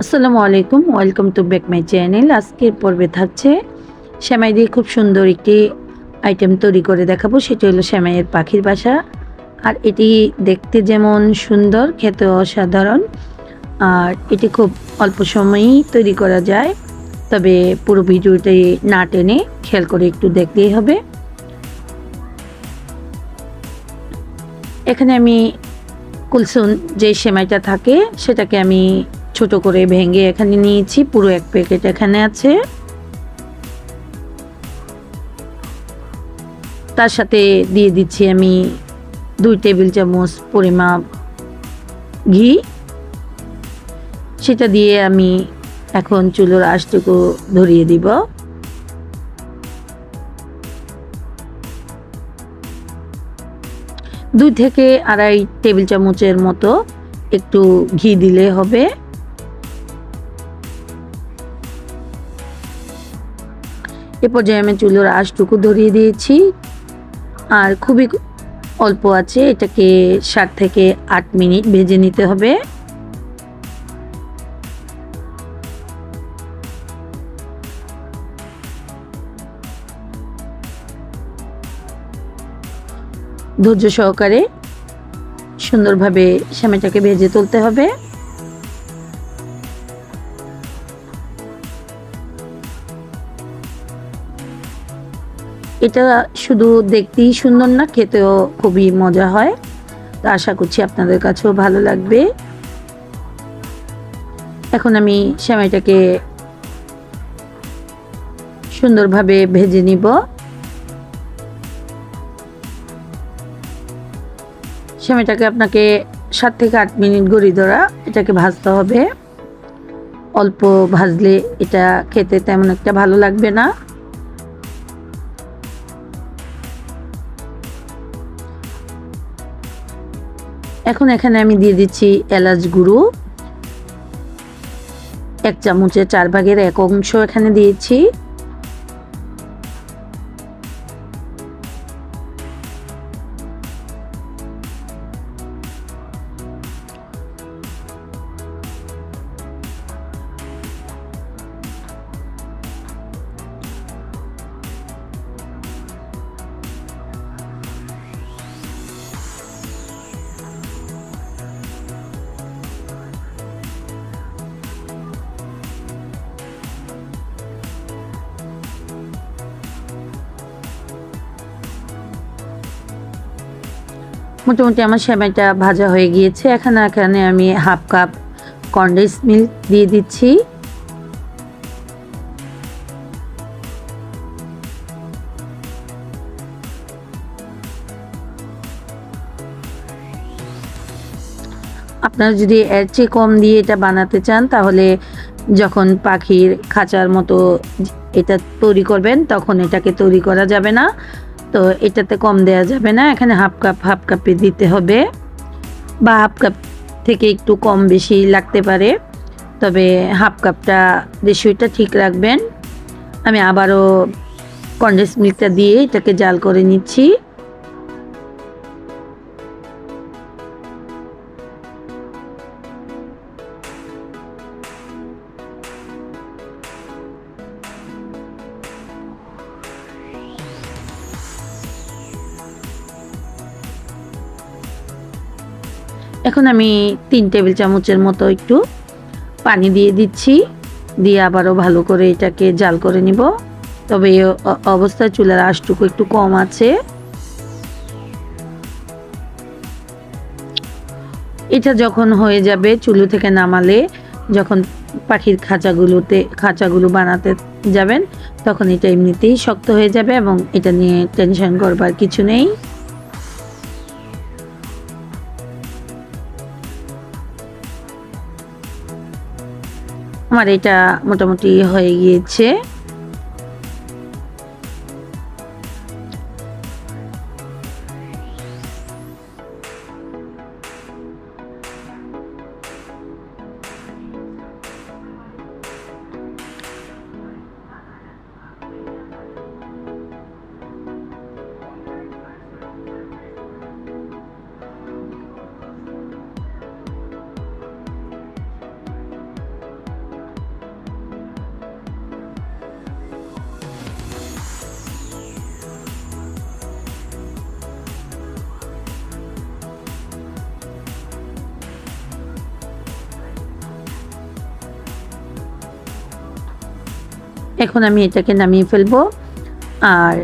আসসালামু আলাইকুম, welcome to back my channel. আজকের পর্বে থাকছে শ্যামাই দিয়ে খুব সুন্দর একটি আইটেম তৈরি করে দেখাবো, সেটি হলো শ্যামাইয়ের পাখির বাসা। আর এটি দেখতে যেমন সুন্দর খেতে অসাধারণ। আর এটি খুব অল্প সময়েই তৈরি করা যায়, তবে পুরো ভিডিওটি না টেনে খেয়াল করে একটু দেখতেই হবে। এখানে আমি কুলসুন যে সেমাইটা থাকে, সেটাকে আমি ছোট করে ভেঙে এখানে নিয়েছি, পুরো এক প্যাকেট এখানে আছে। তার সাথে দিয়ে দিচ্ছি আমি দুই টেবিল চামচ পরিমাপ ঘি। সেটা দিয়ে আমি এখন চুলোর আঁশটুকু ধরিয়ে দিব। দুই থেকে আড়াই টেবিল চামচের মতো একটু ঘি দিলে হবে। এ পর্যায়ে আমি চুলোর আঁশটুকু ধরিয়ে দিয়েছি। আর খুবই অল্প আছে, এটাকে সাত থেকে আট মিনিট ভেজে নিতে হবে। ধৈর্য সহকারে সুন্দরভাবে সেমাইটাকে ভেজে তুলতে হবে। এটা শুধু দেখতেই সুন্দর না, খেতেও খুবই মজা হয়। তো আশা করছি আপনাদের কাছেও ভালো লাগবে। এখন আমি সেমাইটাকে সুন্দরভাবে ভেজে নিব। সেমাইটাকে আপনাকে সাত থেকে আট মিনিট গড়ি ধরা, এটাকে ভাজতে হবে। অল্প ভাজলে এটা খেতে তেমন একটা ভালো লাগবে না। এখন এখানে আমি দিয়ে দিচ্ছি এলাচ গুঁড়ো। এক চামচের চার ভাগের এক অংশ এখানে দিয়েছি। মোটামুটি আমার সেমাইটা ভাজা হয়ে গিয়েছে। এখানে এখানে আমি হাফ কাপ কন্ডেন্স মিল্ক দিয়ে দিচ্ছি। আপনারা যদি এর চেয়ে কম দিয়ে এটা বানাতে চান, তাহলে যখন পাখির খাঁচার মতো এটা তৈরি করবেন, তখন এটাকে তৈরি করা যাবে না। তো এটাতে কম দেওয়া যাবে না। এখানে হাফ কাপ, হাফ কাপে দিতে হবে। বা হাফ কাপ থেকে একটু কম বেশি লাগতে পারে। তবে হাফ কাপটা রেশিওটা ঠিক রাখবেন। আমি আবারও কন্ডেন্স মিল্কটা দিয়ে এটাকে জাল করে নিচ্ছি। এখন আমি তিন টেবিল চামচের মতো একটু পানি দিয়ে দিচ্ছি। দিয়ে আবারও ভালো করে এটাকে জাল করে নিব। তবে এই অবস্থায় চুলার আশটুকু একটু কম আছে। এটা যখন হয়ে যাবে চুলো থেকে নামালে, যখন পাখির খাঁচাগুলোতে, খাঁচাগুলো বানাতে যাবেন, তখন এটা এমনিতেই শক্ত হয়ে যাবে এবং এটা নিয়ে টেনশন করবার কিছু নেই। আমার এটা মোটামুটি হয়ে গিয়েছে। এখন আমি এটাকে নামিয়ে ফেলব। আর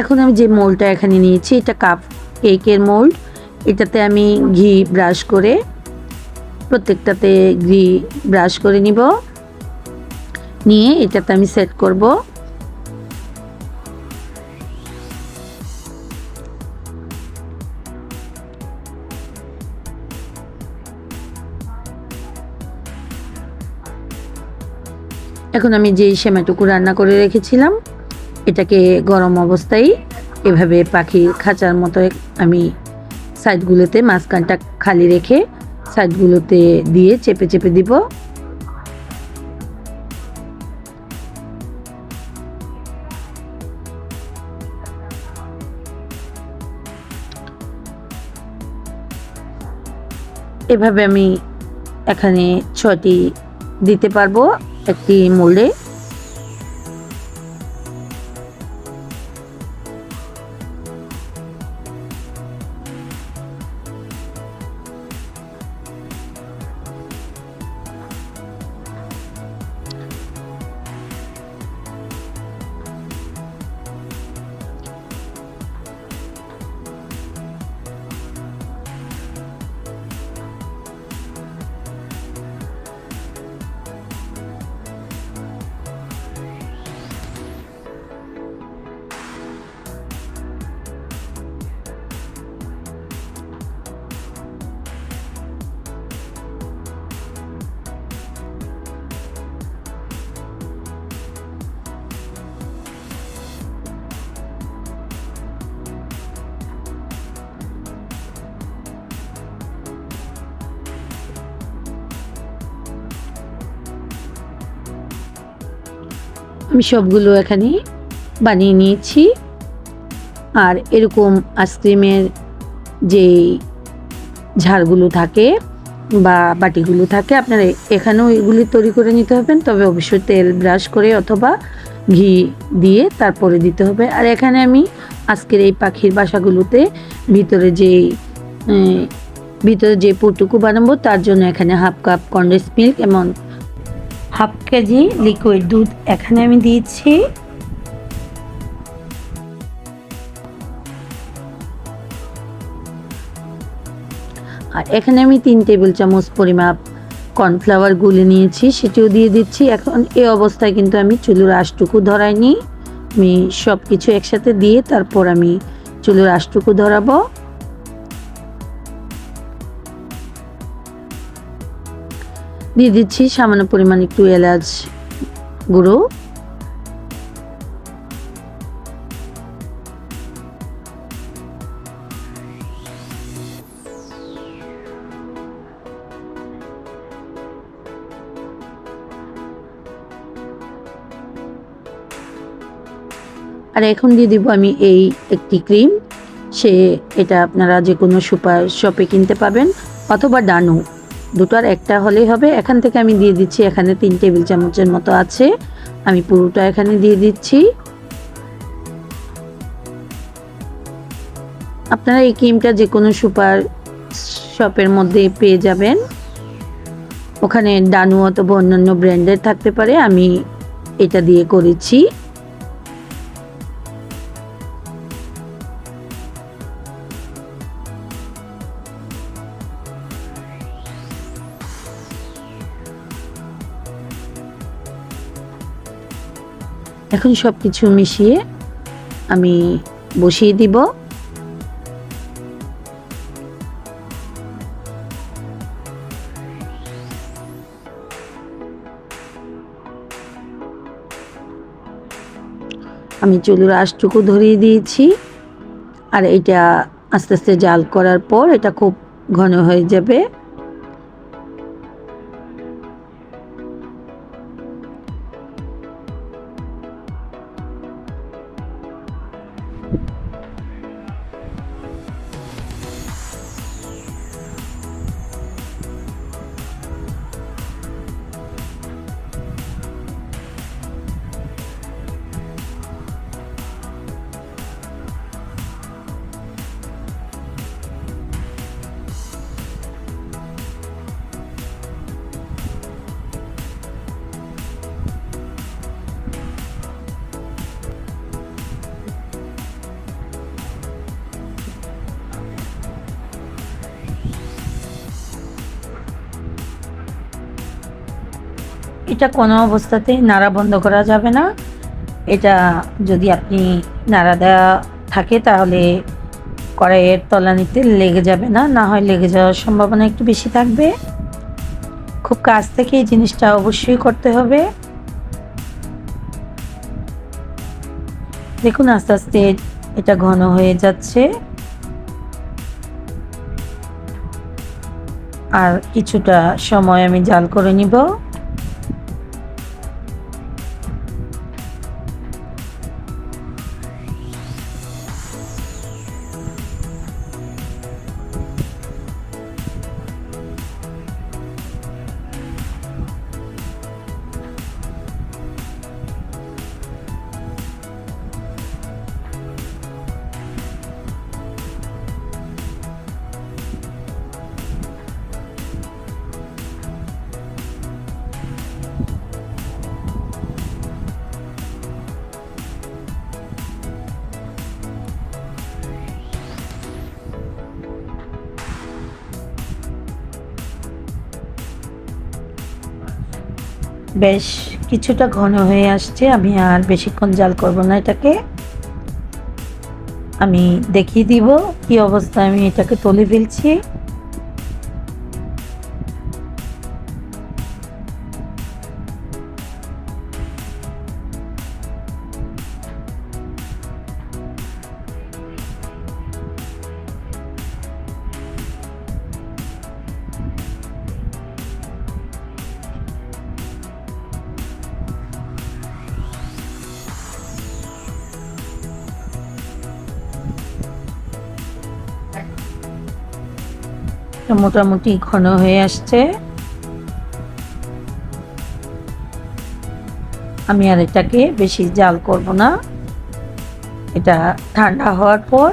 এখন আমি যে মোলটা এখানে নিয়েছি, এটা কাপ কেকের মোল্ড এটাতে আমি ঘি ব্রাশ করে প্রত্যেকটাতে ঘি ব্রাশ করে নিব। নিয়ে এটাতে আমি সেট করব। এখন আমি যেই সেমাইটুকু রান্না করে রেখেছিলাম, এটাকে গরম অবস্থায় এভাবে পাখির খাঁচার মতো আমি সাইডগুলোতে মাঝখানটা খালি রেখে সাইডগুলোতে দিয়ে চেপে চেপে দিব। এভাবে আমি এখানে ছটি দিতে পারব। একটি মোল্ডে আমি সবগুলো এখানে বানিয়ে নিয়েছি। আর এরকম আইসক্রিমের যে ঝাড়গুলো থাকে বা বাটিগুলো থাকে, আপনারা এখানেও এগুলি তৈরি করে নিতে হবেন তবে অবশ্যই তেল ব্রাশ করে অথবা ঘি দিয়ে তারপরে দিতে হবে। আর এখানে আমি আজকের এই পাখির বাসাগুলোতে ভিতরে যে ভিতরে যে পুরটুকু বানাবো, তার জন্য এখানে হাফ কাপ কন্ডেন্স মিল্ক এবং হাফ কেজি লিকুইড দুধ এখানে আমি দিয়েছি। আর এখানে আমি তিন টেবিল চামচ পরিমাপ কর্নফ্লাওয়ার গুলে নিয়েছি, সেটিও দিয়ে দিচ্ছি। এখন এই অবস্থায় কিন্তু আমি চুলোর আশটুকু ধরাইনি। আমি সব কিছু একসাথে দিয়ে তারপর আমি চুলোর আশটুকু ধরাবো। দিয়ে দিচ্ছি সামান্য পরিমাণ একটু এলাচ গুঁড়ো। আর এখন দিয়ে দিব আমি এই একটি ক্রিম। সে, এটা আপনারা যে কোনো সুপার শপে কিনতে পাবেন অথবা ডানু। দুটোর একটা হলেই হবে। এখান থেকে আমি দিয়ে দিচ্ছি, এখানে তিন টেবিল চামচের মতো আছে। আমি পুরোটা এখানে দিয়ে দিচ্ছি। আপনারা এই ক্রিমটা যে কোনো সুপার শপের মধ্যে পেয়ে যাবেন। ওখানে ডানু অথবা অন্যান্য ব্র্যান্ডের থাকতে পারে। আমি এটা দিয়ে করেছি। এখন সব কিছু মিশিয়ে আমি বসিয়ে দিব। আমি চুলোর আশটুকু ধরিয়ে দিয়েছি। আর এটা আস্তে আস্তে জাল করার পর এটা খুব ঘন হয়ে যাবে। এটা কোনো অবস্থাতে নাড়া বন্ধ করা যাবে না। এটা যদি আপনি নাড়া দেওয়া থাকে তাহলে কড়াইয়ের তলানিতে লেগে যাবে না না হয় লেগে যাওয়ার সম্ভাবনা একটু বেশি থাকবে। খুব কাছ থেকে এই জিনিসটা অবশ্যই করতে হবে। দেখুন আস্তে আস্তে এটা ঘন হয়ে যাচ্ছে। আর কিছুটা সময় আমি জাল করে নিব। বেশ কিছুটা ঘন হয়ে আসছে, আমি আর বেশিক্ষণ জাল করব না এটাকে। আমি দেখিয়ে দিব কি অবস্থায় আমি এটাকে তুলে ফেলছি। মোটামুটি ঘন হয়ে আসছে। আমি আর এটাকে বেশি জাল করব না। এটা ঠান্ডা হওয়ার পর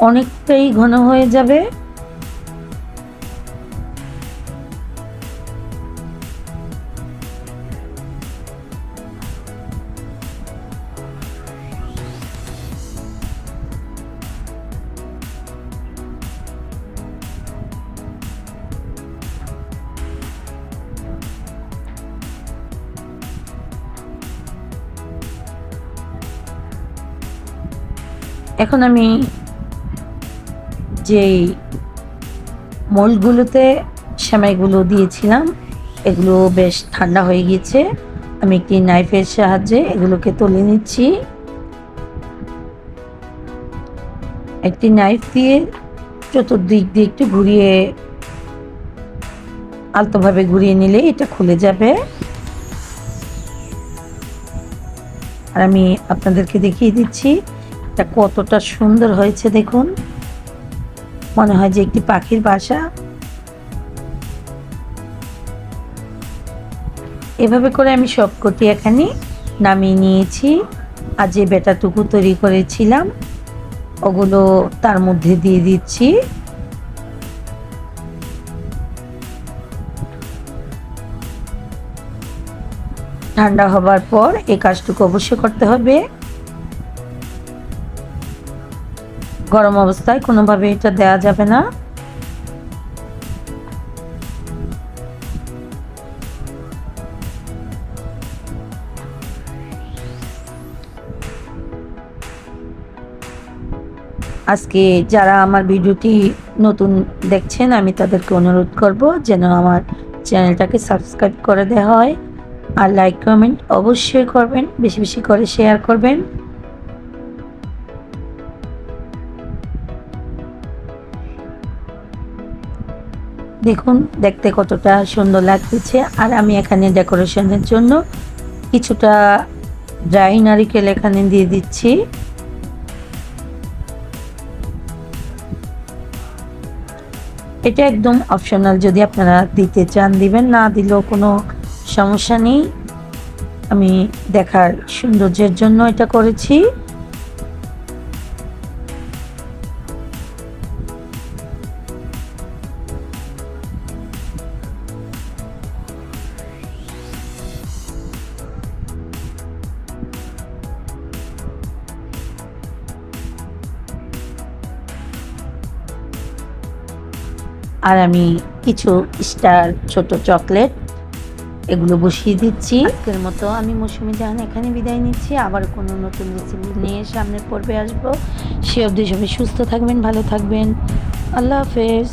অনেকটাই ঘন হয়ে যাবে। এখন আমি যেই মোলগুলোতে সেমাইগুলো দিয়েছিলাম, এগুলো বেশ ঠান্ডা হয়ে গিয়েছে। আমি একটি নাইফের সাহায্যে এগুলোকে তুলে নিচ্ছি। একটি নাইফ দিয়ে চতুর্দিক দিয়ে একটু ঘুরিয়ে, আলতোভাবে ঘুরিয়ে নিলে এটা খুলে যাবে। আর আমি আপনাদেরকে দেখিয়ে দিচ্ছি এটা কতটা সুন্দর হয়েছে দেখুন। মনে হয় যে একটি পাখির বাসা। এভাবে করে আমি সবকটি এখানে নামিয়ে নিয়েছি। আর যে বেটাটুকু তৈরি করেছিলাম। ওগুলো তার মধ্যে দিয়ে দিচ্ছি। ঠান্ডা হবার পর এই কাজটুকু অবশ্যই করতে হবে। গরম অবস্থায় কোনোভাবে এটা দেওয়া যাবে না। আজকে যারা আমার ভিডিওটি নতুন দেখছেন, আমি তাদেরকে অনুরোধ করব যেন আমার চ্যানেলটাকে সাবস্ক্রাইব করে দেওয়া হয়। আর লাইক কমেন্ট অবশ্যই করবেন, বেশি বেশি করে শেয়ার করবেন। দেখুন, দেখতে কতটা সুন্দর লাগতেছে আর আমি এখানে ডেকোরেশনের জন্য কিছুটা ড্রাই নারিকেল এখানে দিয়ে দিচ্ছি। এটা একদম অপশনাল, যদি আপনারা দিতে চান, দিবেন, না দিলেও কোনো সমস্যা নেই। আমি দেখার সৌন্দর্যের জন্য এটা করেছি। আর আমি কিছু স্টার ছোট চকলেট এগুলো বসিয়ে দিচ্ছি। আজকের মতো আমি মৌসুমি জাহান এখানে বিদায় নিচ্ছি। আবার কোনো নতুন রেসিপি নিয়ে সামনের পর্বে আসব। সে অবধি সবাই সুস্থ থাকবেন, ভালো থাকবেন। আল্লাহ হাফেজ।